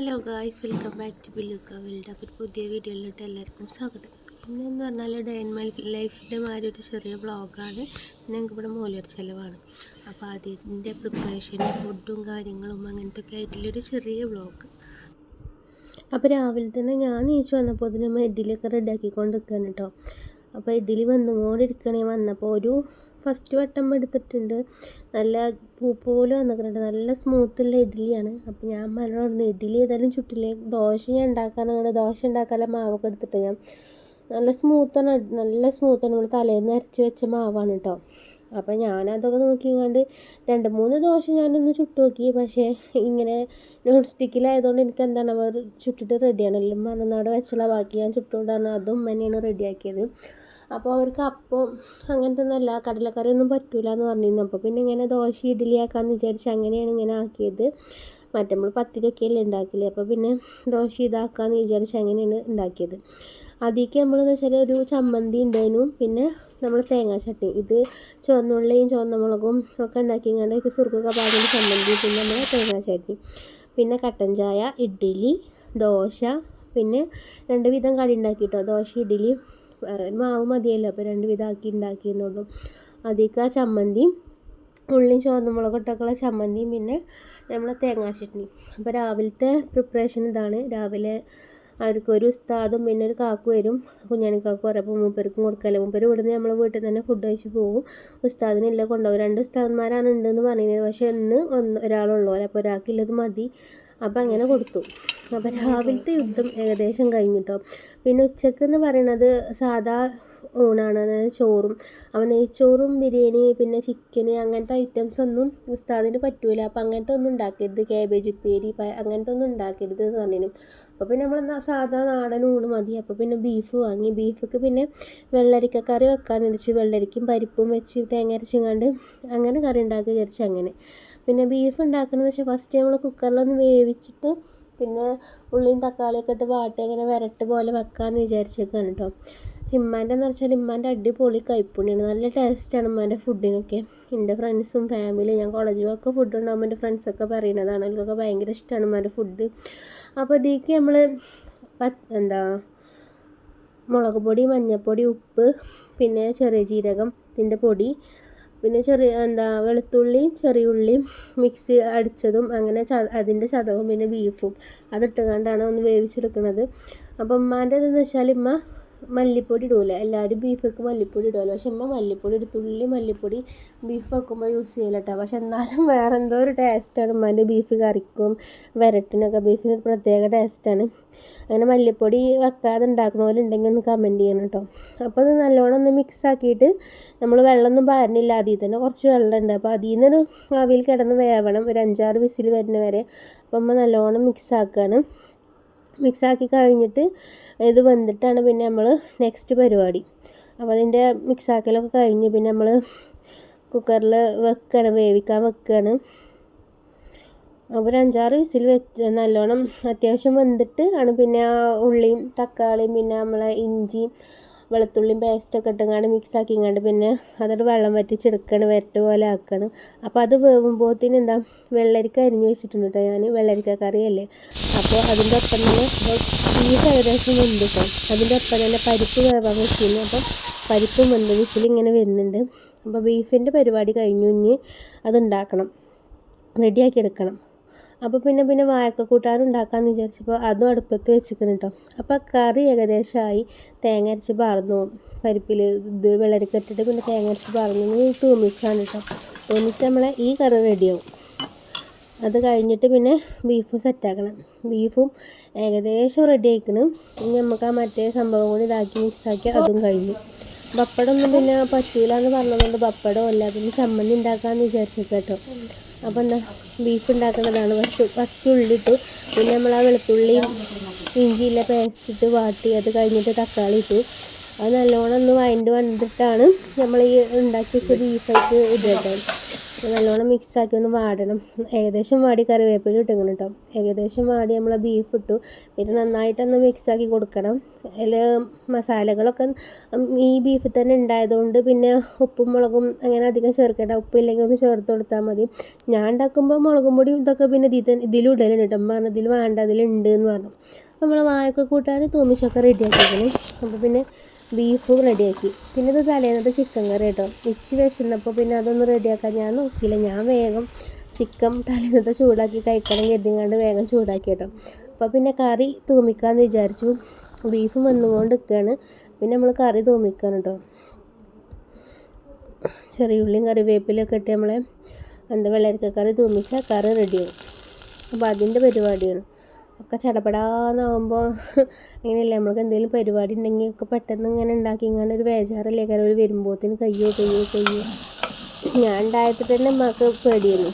Hello guys welcome back to ബില്ലുക്ക world അപ്പോൾ പുതിയ വീഡിയോയിലോട്ട് എല്ലാവർക്കും സ്വാഗതം. ഇന്നെന്ന് പറഞ്ഞാൽ ഡേ മൈ ലൈഫിന്റെ മാതിരി ഒരു ചെറിയ വ്ളോഗാണ് ഞങ്ങൾക്ക് ഇവിടെ മൂലൊരു ചിലവാണ്. അപ്പോൾ അതിന്റെ പ്രിപ്പറേഷനും ഫുഡും കാര്യങ്ങളും അങ്ങനത്തെ ഒക്കെ ആയിട്ടുള്ളൊരു ചെറിയ ബ്ലോഗ് അപ്പോൾ രാവിലെ തന്നെ ഞാൻ നീച്ച് വന്നപ്പോൾ നമ്മൾ ഇഡ്ഡലിയൊക്കെ റെഡിയാക്കിക്കൊണ്ട് നിൽക്കുകയാണ് കേട്ടോ അപ്പോൾ ഇഡ്ഡലി വന്നുകൊണ്ടിരിക്കണേ. വന്നപ്പോൾ ഒരു ഫസ്റ്റ് വട്ടം എടുത്തിട്ടുണ്ട്. നല്ല പൂ പോലെ വന്നിട്ടുണ്ട്. നല്ല സ്മൂത്തുള്ള ഇഡ്ഡലിയാണ്. അപ്പോൾ ഞാൻ മരണമായിരുന്നു ഇഡ്ഡലി ഏതായാലും ചുട്ടില്ലേ? ദോശ ഞാൻ ഉണ്ടാക്കാനാണ് ദോശ ഉണ്ടാക്കാനുള്ള മാവൊക്കെ എടുത്തിട്ട് ഞാൻ നല്ല സ്മൂത്താണ് നല്ല സ്മൂത്താണ് നമ്മൾ തലേന്ന് അരച്ച് വെച്ച മാവാണ് കേട്ടോ അപ്പോൾ ഞാനതൊക്കെ നോക്കിങ്ങാണ്ട് രണ്ട് മൂന്ന് ദോശ ഞാനൊന്ന് ചുട്ട് നോക്കി. പക്ഷേ ഇങ്ങനെ നോൺ സ്റ്റിക്കിലായതുകൊണ്ട് എനിക്ക് എന്താണ് അവർ ചുട്ടിട്ട് റെഡിയാണല്ലോ മറന്നാട് വെച്ചുള്ള ബാക്കി ഞാൻ ചുട്ടുകൊണ്ടാണ് അതും തന്നെയാണ് റെഡിയാക്കിയത് അപ്പോൾ അവർക്ക് അപ്പം അങ്ങനത്തെ ഒന്നുമല്ല കടലക്കറി ഒന്നും പറ്റൂല എന്ന് പറഞ്ഞിരുന്നു. അപ്പോൾ പിന്നെ ഇങ്ങനെ ദോശ ഇഡ്ഡലി ആക്കാമെന്ന് വിചാരിച്ച് അങ്ങനെയാണ് ഇങ്ങനെ ആക്കിയത്. മറ്റേ നമ്മൾ പത്തിരിയൊക്കെയല്ലേ ഉണ്ടാക്കില്ലേ അപ്പോൾ പിന്നെ ദോശ ഇതാക്കാമെന്ന് വിചാരിച്ച് അങ്ങനെയാണ് ഉണ്ടാക്കിയത് അതിലേക്ക് നമ്മളെന്ന് വെച്ചാൽ ഒരു ചമ്മന്തി ഉണ്ടായിരുന്നു പിന്നെ നമ്മൾ തേങ്ങാ ചട്നി ഇത് ചുവന്നുള്ളിയും ചുവന്ന മുളകും ഒക്കെ ഉണ്ടാക്കി എനിക്ക് സുർക്കൊക്കെ പാകുന്ന ചമ്മന്തി പിന്നെ നമ്മൾ തേങ്ങാ ചട്നി പിന്നെ കട്ടൻ ചായ ഇഡ്ഡലി ദോശ പിന്നെ രണ്ട് വിധം കടി ഉണ്ടാക്കി കേട്ടോ ദോശ ഇഡ്ഡലി മാവ് മതിയല്ലോ. അപ്പോൾ രണ്ട് വിധമാക്കി ഉണ്ടാക്കിയെന്നുള്ളൂ അതിലേക്ക് ആ ചമ്മന്തിയും ഉള്ളിയും ചുവന്ന മുളകൊട്ടൊക്കെയുള്ള ചമ്മന്തിയും പിന്നെ നമ്മളെ തേങ്ങാ ചട്നി. അപ്പോൾ രാവിലത്തെ പ്രിപ്പറേഷൻ ഇതാണ്. രാവിലെ അവർക്കൊരു ഉസ്താദും പിന്നെ ഒരു കാക്കു വരും. കുഞ്ഞാണിക്കാക്കു അപ്പോൾ മൂപ്പർക്കും കൊടുക്കല്ല? മൂപ്പർ ഇവിടുന്ന് നമ്മൾ വീട്ടിൽ തന്നെ ഫുഡ് കഴിച്ച് പോകും ഉസ്താദിനെല്ലാം കൊണ്ടുപോകും രണ്ട് ഉസ്താദന്മാരാണ് ഉണ്ടെന്ന് പറഞ്ഞത് പക്ഷേ ഇന്ന് ഒന്ന് ഒരാളുള്ളൂ അപ്പോൾ ഒരാൾക്കില്ലത് മതി. അപ്പോൾ അങ്ങനെ കൊടുത്തു. അപ്പം രാവിലത്തെ യുദ്ധം ഏകദേശം കഴിഞ്ഞിട്ടോ. പിന്നെ ഉച്ചയ്ക്ക് എന്ന് പറയണത് സാധാ ഊണാണ്. അതായത് ചോറും. അപ്പം നെയ്ച്ചോറും ബിരിയാണി പിന്നെ ചിക്കന് അങ്ങനത്തെ ഐറ്റംസ് ഒന്നും ഉസ്താദിന് പറ്റൂല. അപ്പം അങ്ങനത്തെ ഒന്നും ഉണ്ടാക്കരുത്. കാബേജ് ഉപ്പേരി അങ്ങനത്തെ ഒന്നും ഉണ്ടാക്കരുത് എന്ന് പറഞ്ഞു അപ്പോൾ പിന്നെ നമ്മൾ സാധാ നാടൻ ഊണ് മതി. അപ്പോൾ പിന്നെ ബീഫ് വാങ്ങി. ബീഫൊക്കെ പിന്നെ വെള്ളരിക്ക കറി വെക്കാൻ വെച്ച് വെള്ളരിക്കും പരിപ്പും വെച്ച് തേങ്ങ അരച്ചിങ്ങാണ്ട് അങ്ങനെ കറി ഉണ്ടാക്കി വിചാരിച്ച് അങ്ങനെ. പിന്നെ ബീഫ് ഉണ്ടാക്കണമെന്ന് വെച്ചാൽ ഫസ്റ്റ് നമ്മൾ കുക്കറിലൊന്ന് വേവിച്ചിട്ട് പിന്നെ ഉള്ളിയും തക്കാളിയൊക്കെ ഇട്ട് വാട്ടി അങ്ങനെ വരട്ട് പോലെ വെക്കാമെന്ന് വിചാരിച്ചേക്കാണ് കേട്ടോ ഇമ്മാന്റെ എന്ന് വെച്ചാൽ ഇമ്മാന്റെ അടിപൊളി കൈപ്പുണ്യാണ്. നല്ല ടേസ്റ്റാണ് ഉമ്മാന്റെ ഫുഡിനൊക്കെ എന്റെ ഫ്രണ്ട്സും ഫാമിലി ഞാൻ കോളേജിലൊക്കെ ഫുഡ് ഉണ്ടാകുമ്പോൾ എന്റെ ഫ്രണ്ട്സൊക്കെ പറയുന്നതാണ് അവർക്കൊക്കെ ഭയങ്കര ഇഷ്ടമാണ് ഉമ്മാന്റെ ഫുഡ് അപ്പോൾ ഇതിലേക്ക് നമ്മൾ എന്താ മുളക് പൊടി മഞ്ഞൾപ്പൊടി ഉപ്പ് പിന്നെ ചെറിയ ജീരകം ഇതിന്റെ പൊടി പിന്നെ ചെറിയ എന്താ വെളുത്തുള്ളിയും ചെറിയ ഉള്ളിയും മിക്സി അടിച്ചതും അങ്ങനെ ച അതിന്റെ ചതവും പിന്നെ ബീഫും അതിട്ട് കണ്ടാണ് ഒന്ന് വേവിച്ചെടുക്കുന്നത് അപ്പം ഉമ്മാന്റെ എന്ന് വെച്ചാൽ ഉമ്മ മല്ലിപ്പൊടി ഇടൂല? എല്ലാവരും ബീഫൊക്കെ മല്ലിപ്പൊടി ഇടുമല്ലോ പക്ഷെ അമ്മ മല്ലിപ്പൊടി ഒരു തുള്ളി മല്ലിപ്പൊടി ബീഫ് വെക്കുമ്പോൾ യൂസ് ചെയ്യില്ല കേട്ടോ പക്ഷെ എന്നാലും വേറെ എന്തോ ഒരു ടേസ്റ്റാണ് ഉമ്മാന്റെ ബീഫ് കറിക്കും വരട്ടിനൊക്കെ ബീഫിന് ഒരു പ്രത്യേക ടേസ്റ്റാണ് അങ്ങനെ മല്ലിപ്പൊടി വെക്കാതെ ഉണ്ടാക്കണവരുണ്ടെങ്കിൽ ഒന്ന് കമന്റ് ചെയ്യണം കേട്ടോ അപ്പോൾ അത് നല്ലോണം ഒന്ന് മിക്സ് ആക്കിയിട്ട് നമ്മൾ വെള്ളമൊന്നും പാരണില്ല. അതിൽ തന്നെ കുറച്ച് വെള്ളമുണ്ട് അപ്പോൾ അതിൽ നിന്നൊരു ആവിയിൽ കിടന്ന് വേവണം. ഒരു അഞ്ചാറ് വിസിൽ വരുന്ന വരെ. അപ്പം അമ്മ നല്ലോണം മിക്സ് ആക്കുകയാണ് മിക്സാക്കി കഴിഞ്ഞിട്ട് ഇത് വെന്തിട്ടാണ് പിന്നെ നമ്മൾ നെക്സ്റ്റ് പരിപാടി. അപ്പോൾ അതിന്റെ മിക്സാക്കലൊക്കെ കഴിഞ്ഞ് പിന്നെ നമ്മൾ കുക്കറിൽ വെക്കുകയാണ് വേവിക്കാൻ വെക്കുകയാണ് അപ്പോൾ ഒരു അഞ്ചാറ് വിസിൽ വെച്ച് നല്ലോണം അത്യാവശ്യം വെന്തിട്ട് ആണ് പിന്നെ ഉള്ളിയും തക്കാളിയും പിന്നെ നമ്മളെ ഇഞ്ചിയും വെളുത്തുള്ളിയും പേസ്റ്റൊക്കെ ഇട്ടങ്ങാണ്ട് മിക്സ് ആക്കിങ്ങാണ്ട് പിന്നെ അതോട് വെള്ളം വറ്റിച്ചെടുക്കണം വരട്ട് പോലെ ആക്കണം. അപ്പോൾ അത് വേവുമ്പോഴത്തേന് എന്താ വെള്ളരിക്ക അരിഞ്ഞ് വെച്ചിട്ടുണ്ട് കേട്ടോ ഞാൻ വെള്ളരിക്ക കറിയല്ലേ? അപ്പോൾ അതിന്റെ ഒപ്പം തന്നെ ബീഫ് ഏകദേശം വെന്ത് കേട്ടോ. അതിന്റെ ഒപ്പം തന്നെ പരിപ്പ് വേവാൻ വെച്ചിരുന്നു. അപ്പോൾ പരിപ്പും വെന്ത്. വിസിലിങ്ങനെ വരുന്നുണ്ട് അപ്പോൾ ബീഫിന്റെ പരിപാടി കഴിഞ്ഞു. ഇനി അത് ഉണ്ടാക്കണം റെഡിയാക്കി എടുക്കണം അപ്പോൾ പിന്നെ പിന്നെ വായക്ക കൂട്ടാനും ഉണ്ടാക്കാമെന്ന് വിചാരിച്ചപ്പോൾ അതും അടുപ്പത്ത് വെച്ചിരിക്കണം കേട്ടോ. അപ്പോൾ കറി ഏകദേശമായി തേങ്ങ അരച്ച് പറന്നു പരിപ്പിൽ ഇത് വെള്ളരിക്ക പിന്നെ തേങ്ങ അരച്ച് പറന്നു തൂമിച്ചാണ് കേട്ടോ. തൂമിച്ച് നമ്മളെ ഈ കറി റെഡിയാവും. അത് കഴിഞ്ഞിട്ട് പിന്നെ ബീഫ് സെറ്റാക്കണം ബീഫും ഏകദേശം റെഡി ആയിക്കണം. ഇനി നമുക്ക് ആ മറ്റേ സംഭവം കൂടി ഇതാക്കി മിക്സാക്കി അതും കഴിഞ്ഞു. പപ്പടമൊന്നും പിന്നെ പറ്റൂല എന്ന് പറഞ്ഞതുകൊണ്ട് പപ്പടം അല്ല പിന്നെ ചമ്മന്തി ഉണ്ടാക്കാമെന്ന് വിചാരിച്ചു കേട്ടോ അപ്പോൾ എന്താ ബീഫ് ഉണ്ടാക്കുന്നതാണ് ഫസ്റ്റ് ഫസ്റ്റ് ഉള്ളിട്ടു പിന്നെ നമ്മൾ ആ വെളുത്തുള്ളിയും ഇഞ്ചിയിലെ പേസ്റ്റ് ഇട്ട് വാട്ടി അത് കഴിഞ്ഞിട്ട് തക്കാളി ഇട്ടു. അത് നല്ലോണം ഒന്ന് വഴണ്ട് വന്നിട്ടാണ് നമ്മൾ ഈ ഉണ്ടാക്കി വെച്ച ബീഫായിട്ട് ഇടേണ്ടത്. നല്ലോണം മിക്സാക്കി ഒന്ന് വാടണം. ഏകദേശം വാടി കറിവേപ്പില ഇട്ടിങ്ങനെ കേട്ടോ ഏകദേശം വാടി നമ്മൾ ബീഫ് ഇട്ടു. പിന്നെ നന്നായിട്ടൊന്ന് മിക്സാക്കി കൊടുക്കണം. അതിൽ മസാലകളൊക്കെ ഈ ബീഫിൽ തന്നെ ഉണ്ടായതുകൊണ്ട് പിന്നെ ഉപ്പും മുളകും അങ്ങനെ അധികം ചേർക്കേണ്ട ഉപ്പില്ലെങ്കിൽ ഒന്ന് ചേർത്ത് കൊടുത്താൽ മതി. ഞാൻ ഉണ്ടാക്കുമ്പോൾ മുളകും പൊടി ഇതൊക്കെ പിന്നെ ഇതിൽ ഇതിലും ഇടലുണ്ട് കേട്ടോ പറഞ്ഞു ഇതിൽ വേണ്ട അതിലുണ്ട് എന്ന് പറഞ്ഞു. നമ്മൾ വായൊക്കെ കൂട്ടാൻ തൂമിച്ചൊക്കെ റെഡിയാക്കിയിരുന്നു അപ്പോൾ പിന്നെ ബീഫും റെഡിയാക്കി. പിന്നെ ഇത് തലേന്നത്തെ ചിക്കൻ കറി കേട്ടോ. ഉച്ച വിശന്നപ്പോൾ പിന്നെ അതൊന്ന് റെഡിയാക്കാൻ ഞാൻ നോക്കിയില്ല. ഞാൻ വേഗം ചിക്കൻ തലേന്നത്തെ ചൂടാക്കി കഴിക്കണം കരുതിങ്ങാണ്ട് വേഗം ചൂടാക്കി കേട്ടോ. അപ്പോൾ പിന്നെ കറി തൂമിക്കാമെന്ന് വിചാരിച്ചു. ബീഫ് വന്നുകൊണ്ട് നിൽക്കുകയാണ് പിന്നെ നമ്മൾ കറി തൂമിക്കാൻ കേട്ടോ. ചെറിയ ഉള്ളിയും കറിവേപ്പിലൊക്കെ ഇട്ട് നമ്മളെ എന്താ വെള്ളരിക്കക്കറി തൂമിച്ചാൽ കറി റെഡിയാവും. അപ്പോൾ അതിന്റെ പരിപാടിയാണ്. ഒക്കെ ചടപടാന്നാകുമ്പോൾ അങ്ങനെയല്ലേ നമ്മൾക്ക് എന്തെങ്കിലും പരിപാടി ഉണ്ടെങ്കിൽ ഒക്കെ പെട്ടെന്ന് ഇങ്ങനെ ഉണ്ടാക്കി ഇങ്ങനെ ഒരു വേജാറല്ലേ കാരണം ഒരു വരുമ്പോഴത്തേന് കയ്യോ കയ്യോ കയ്യോ. ഞാൻ ഉണ്ടായപ്പോൾ തന്നെ അമ്മയ്ക്ക് പേടിയായിരുന്നു.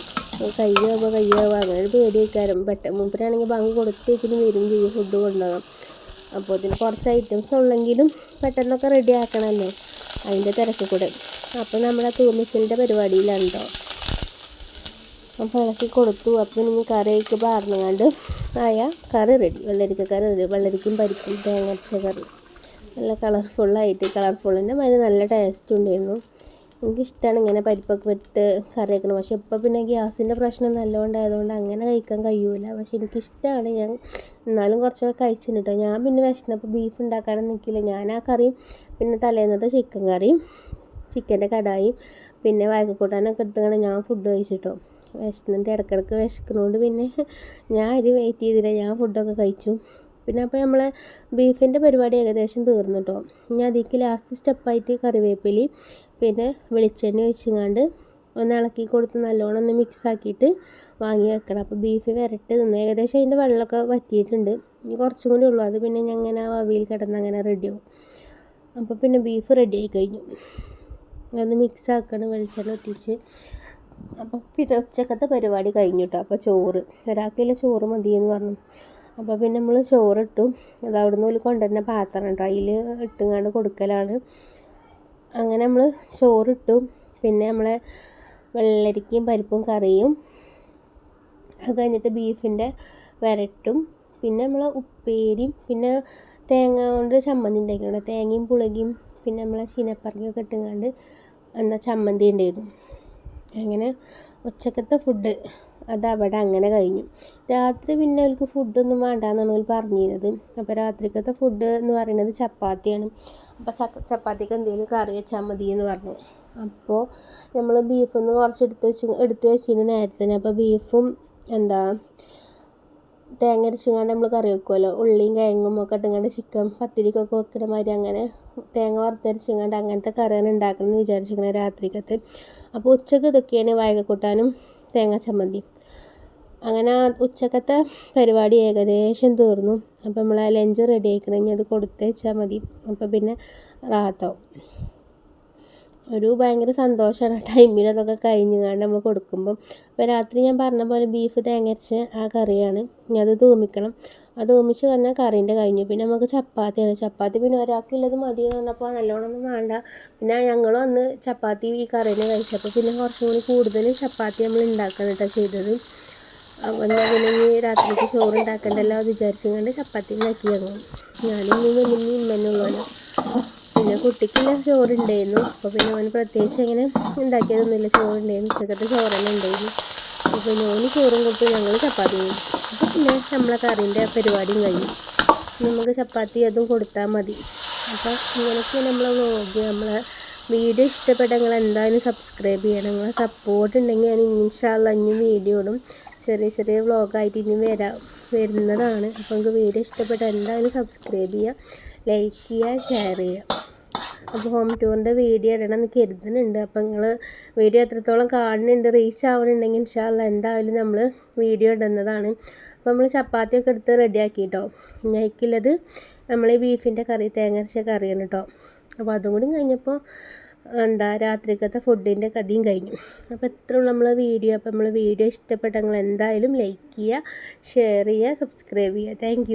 കയ്യോ ആവുമ്പോൾ കയ്യോ അങ്ങനെ ഒരു പേടി വയ്ക്കാരും പെട്ടെന്ന് മൂപ്പരാണെങ്കിൽ ബാങ്ക് കൊടുത്തേക്കിന് വരും ചെയ്യും ഫുഡ് കൊണ്ടുപോകാം അപ്പോൾ ഇതിന് കുറച്ച് ഐറ്റംസ് ഉള്ളെങ്കിലും പെട്ടെന്നൊക്കെ റെഡി ആക്കണമല്ലോ. അതിന്റെ തിരക്ക് കൂടെ. അപ്പോൾ നമ്മളെ തൂമിച്ചലിന്റെ പരിപാടിയിലാണ് കേട്ടോ അപ്പോൾ ഇളക്കി കൊടുത്തു. അപ്പം ഇനി കറിയൊക്കെ പാർന്നുകൊണ്ട് ആയ കറി റെഡി വെള്ളരിക്ക കറി റെഡി വെള്ളരിക്കും പരിപ്പും തേങ്ങ കറി. നല്ല കളർഫുള്ളായിട്ട് കളർഫുള്ളിന്റെ മാതിരി നല്ല ടേസ്റ്റ് ഉണ്ടായിരുന്നു. എനിക്കിഷ്ടമാണ് ഇങ്ങനെ പരിപ്പൊക്കെ വിട്ട് കറി വെക്കണം പക്ഷെ ഇപ്പോൾ പിന്നെ ഗ്യാസിന്റെ പ്രശ്നം നല്ലതുകൊണ്ടായതുകൊണ്ട് അങ്ങനെ കഴിക്കാൻ കഴിയൂല. പക്ഷെ എനിക്കിഷ്ടമാണ് ഞാൻ എന്നാലും കുറച്ചൊക്കെ കഴിച്ചിട്ടുണ്ട് കേട്ടോ ഞാൻ പിന്നെ വിശന്നപ്പോൾ ബീഫ് ഉണ്ടാക്കാനും നിൽക്കില്ല ഞാൻ ആ കറിയും പിന്നെ തലേന്നത്തെ ചിക്കൻ കറിയും ചിക്കന്റെ കടായും പിന്നെ വയക്കക്കൂട്ടാനൊക്കെ എടുത്തുകൊണ്ട് ഞാൻ ഫുഡ് കഴിച്ചിട്ടോ. വിശന്നിട്ട് ഇടയ്ക്കിടയ്ക്ക് വിശക്കുന്നതുകൊണ്ട് പിന്നെ ഞാൻ ഇത് വെയിറ്റ് ചെയ്തില്ല. ഞാൻ ഫുഡൊക്കെ കഴിച്ചു. പിന്നെ അപ്പോൾ നമ്മൾ ബീഫിന്റെ പരിപാടി ഏകദേശം തീർന്നു കേട്ടോ ഞാൻ അതിലേക്ക് ലാസ്റ്റ് സ്റ്റെപ്പായിട്ട് കറിവേപ്പിലി പിന്നെ വെളിച്ചെണ്ണ ഒഴിച്ചങ്ങാണ്ട് ഒന്ന് ഇളക്കി കൊടുത്ത് നല്ലോണം ഒന്ന് മിക്സ് ആക്കിയിട്ട് വാങ്ങി വെക്കണം. അപ്പോൾ ബീഫ് വരട്ട് നിന്ന് ഏകദേശം അതിന്റെ വെള്ളമൊക്കെ വറ്റിയിട്ടുണ്ട്. ഇനി കുറച്ചും കൂടി ഉള്ളൂ. അത് പിന്നെ ഞാൻ അങ്ങനെ വവിയിൽ കിടന്ന് അങ്ങനെ റെഡിയാവും അപ്പോൾ പിന്നെ ബീഫ് റെഡി ആയി കഴിഞ്ഞു. അത് മിക്സ് ആക്കണം. വെളിച്ചെണ്ണ ഒറ്റിച്ച് അപ്പോൾ പിന്നെ ഉച്ചക്കത്തെ പരിപാടി കഴിഞ്ഞു കേട്ടോ അപ്പോൾ ചോറ്. ഒരാൾക്കില്ല ചോറ് മതിയെന്ന് പറഞ്ഞു. അപ്പോൾ പിന്നെ നമ്മൾ ചോറിട്ടു. അത് അവിടുന്ന് ഒരു കൊണ്ടുവരുന്ന പാത്രം കേട്ടോ അതിൽ ഇട്ടുങ്ങാണ്ട് കൊടുക്കലാണ്. അങ്ങനെ നമ്മൾ ചോറിട്ടു. പിന്നെ നമ്മളെ വെള്ളരിക്കയും പരിപ്പും കറിയും അത് കഴിഞ്ഞിട്ട് ബീഫിന്റെ വരട്ടും. പിന്നെ നമ്മൾ ഉപ്പേരിയും പിന്നെ തേങ്ങ കൊണ്ട് ചമ്മന്തി ഉണ്ടാക്കിയിട്ടുണ്ട് തേങ്ങയും പുളകിയും പിന്നെ നമ്മളെ ശീനപ്പറക്കൊക്കെ ഇട്ടുങ്ങാണ്ട് എന്നാൽ ചമ്മന്തി ഉണ്ടായിരുന്നു. അങ്ങനെ ഉച്ചക്കത്തെ ഫുഡ് അതവിടെ അങ്ങനെ കഴിഞ്ഞു. രാത്രി പിന്നെ അവൾക്ക് ഫുഡൊന്നും വേണ്ടാന്നാണ് അവൾ പറഞ്ഞിരുന്നത്. അപ്പോൾ രാത്രിക്കത്തെ ഫുഡ് എന്ന് പറയുന്നത് ചപ്പാത്തിയാണ്. അപ്പോൾ ചപ്പാത്തിക്ക് എന്തെങ്കിലും കറി വെച്ചാൽ മതി എന്ന് പറഞ്ഞു അപ്പോൾ നമ്മൾ ബീഫിൽ കുറച്ച് എടുത്ത് വെച്ച് എടുത്ത് വെച്ചിരുന്നു നേരത്തെ അപ്പോൾ ബീഫും എന്താ തേങ്ങ അരച്ചുകൊണ്ട് നമ്മൾ കറി വെക്കുമല്ലോ ഉള്ളിയും കിഴങ്ങും ഒക്കെ ഇട്ടുകൊണ്ട് ചിക്കൻ പത്തിരിക്കൊക്കെ വെക്കണ മാതിരി അങ്ങനെ തേങ്ങ വറുത്തരച്ചുകൊണ്ട് അങ്ങനത്തെ കറിയാണ് ഉണ്ടാക്കണമെന്ന് എന്ന് വിചാരിച്ചിരിക്കണത് രാത്രിക്കത്ത് അപ്പോൾ ഉച്ചയ്ക്ക് ഇതൊക്കെയാണ് വായകക്കൂട്ടാനും തേങ്ങ ചമ്മന്തി. അങ്ങനെ ഉച്ചക്കത്തെ പരിപാടി ഏകദേശം തീർന്നു. അപ്പോൾ നമ്മൾ ആ ലഞ്ച് റെഡി ആയിക്കണമെങ്കിൽ അത് കൊടുത്തേച്ചാൽ മതി. അപ്പോൾ പിന്നെ റാത്താവും. ഒരു ഭയങ്കര സന്തോഷമാണ് ടൈമിൽ അതൊക്കെ കഴിഞ്ഞ് കണ്ട് നമ്മൾ കൊടുക്കുമ്പം. അപ്പോൾ രാത്രി ഞാൻ പറഞ്ഞ പോലെ ബീഫ് തേങ്ങരച്ച് ആ കറിയാണ്. ഇനി അത് തൂമിക്കണം. അത് തൂമിച്ച് വന്നാൽ കറീന്റെ കഴിഞ്ഞു. പിന്നെ നമുക്ക് ചപ്പാത്തിയാണ്. ചപ്പാത്തി പിന്നെ ഒരാൾക്കുള്ളത് മതി എന്ന് പറഞ്ഞപ്പോൾ നല്ലോണമൊന്നും വേണ്ട. പിന്നെ ഞങ്ങളും അന്ന് ചപ്പാത്തി ഈ കറീനെ കഴിച്ചപ്പോൾ പിന്നെ കുറച്ചും കൂടി കൂടുതൽ ചപ്പാത്തി നമ്മൾ ഉണ്ടാക്കണം കേട്ടോ ചെയ്തത്. എന്നാൽ പിന്നെ രാത്രിക്ക് ചോറ് ഉണ്ടാക്കണ്ടല്ലോ വിചാരിച്ചുകൊണ്ട് ചപ്പാത്തി ഉണ്ടാക്കി ഞങ്ങൾ ഞാനും ഇനി വലിയ ഇമ്മനുള്ളൂ പിന്നെ കുട്ടിക്കില്ല ചോറുണ്ടായിരുന്നു. അപ്പോൾ പിന്നെ അവന് പ്രത്യേകിച്ച് അങ്ങനെ ഉണ്ടാക്കിയതൊന്നുമില്ല. ചോറുണ്ടായിരുന്നു. ഉച്ചക്കത്തെ ചോറെല്ലാം ഉണ്ടായിരുന്നു. അപ്പോൾ ഓന് ചോറും കൊടുത്ത്. ഞങ്ങൾ ചപ്പാത്തി അപ്പോൾ പിന്നെ നമ്മളെ കറീന്റെ പരിപാടിയും കഴിഞ്ഞു. നമുക്ക് ചപ്പാത്തി അതും കൊടുത്താൽ മതി. അപ്പോൾ ഇങ്ങനെയൊക്കെ നമ്മളെ വ്ളോഗ് നമ്മളെ വീഡിയോ ഇഷ്ടപ്പെട്ട നിങ്ങൾ എന്തായാലും സബ്സ്ക്രൈബ് ചെയ്യണം. നിങ്ങളെ സപ്പോർട്ട് ഉണ്ടെങ്കിൽ ഞാൻ ഇൻഷാല്ല ഇനിയും വീഡിയോ ഇടും. ചെറിയ ചെറിയ വ്ളോഗായിട്ട് ഇനി വരാം വരുന്നതാണ്. അപ്പോൾ നിങ്ങൾക്ക് വീഡിയോ ഇഷ്ടപ്പെട്ട എന്തായാലും സബ്സ്ക്രൈബ് ചെയ്യുക ലൈക്ക് ചെയ്യുക ഷെയർ ചെയ്യുക. അപ്പോൾ ഹോം ടൂറിന്റെ വീഡിയോ ഇടണം എന്ന് കരുതുന്നുണ്ട്. അപ്പോൾ നിങ്ങൾ വീഡിയോ എത്രത്തോളം കാണുന്നുണ്ട് റീച്ച് ആവുന്നുണ്ടെങ്കിൽ ഇൻഷാല്ല എന്തായാലും നമ്മൾ വീഡിയോ ഇടുന്നതാണ്. അപ്പോൾ നമ്മൾ ചപ്പാത്തിയൊക്കെ എടുത്ത് റെഡിയാക്കി കേട്ടോ ഞയ്ക്കുള്ളത് നമ്മൾ ഈ ബീഫിന്റെ കറി തേങ്ങരച്ച കറിയാണ് കേട്ടോ അപ്പോൾ അതും കൂടി കഴിഞ്ഞപ്പോൾ എന്താ രാത്രിക്കത്തെ ഫുഡിന്റെ കഥയും കഴിഞ്ഞു. അപ്പോൾ ഇത്രയുള്ള നമ്മൾ വീഡിയോ അപ്പോൾ നമ്മൾ വീഡിയോ ഇഷ്ടപ്പെട്ടെങ്കിൽ എന്തായാലും ലൈക്ക് ചെയ്യുക ഷെയർ ചെയ്യുക സബ്സ്ക്രൈബ് ചെയ്യുക. താങ്ക്